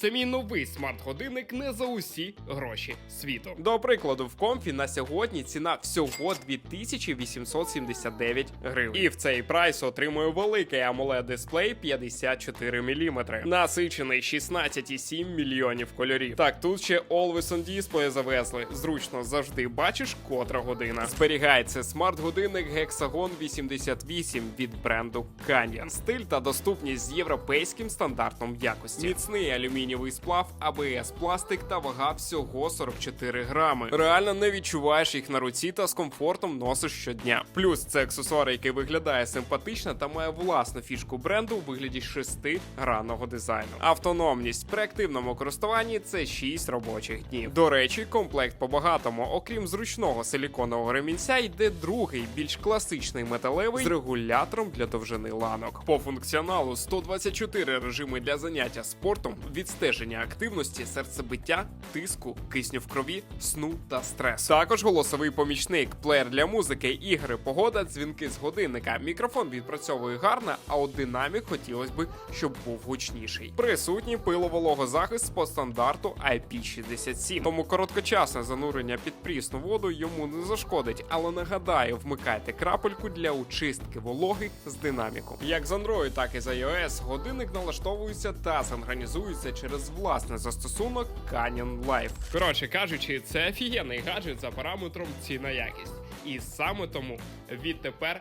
Це мій новий смарт-годинник не за усі гроші світу. До прикладу, в комфі на сьогодні ціна всього 2879 гривень. І в цей прайс отримую великий amoled дисплей 54 мм. Насичений 16,7 мільйонів кольорів. Так, тут ще Always on Display завезли. Зручно завжди бачиш, котра година. Зберігається смарт-годинник Hexagon 88 від бренду Canyon. Стиль та доступність з європейським стандартом якості. Міцний алюмінієвий сплав, ABS пластик та вага всього 44 грами. Реально не відчуваєш їх на руці та з комфортом носиш щодня. Плюс це аксесуар, який виглядає симпатично та має власну фішку бренду у вигляді шестигранного дизайну. Автономність при активному користуванні це 6 робочих днів. До речі, комплект по-багатому, окрім зручного силіконового ремінця, йде другий, більш класичний металевий з регулятором для довжини ланок. По функціоналу 124 режими для заняття спортом, відстеження активності, серцебиття, тиску, кисню в крові, сну та стресу. Також голосовий помічник, плеєр для музики, ігри, погода, дзвінки з годинника. Мікрофон відпрацьовує гарно, а от динамік хотілося б, щоб був гучніший. Присутній пиловологозахист по стандарту IP67. Тому короткочасне занурення під прісну воду йому не зашкодить, але нагадаю, вмикайте крапельку для очистки вологи з динаміку. Як з Android, так і з iOS, годинник налаштовується та синхронізується через власний застосунок Canyon Life. Коротше кажучи, це офігенний гаджет за параметром ціна якість. І саме тому відтепер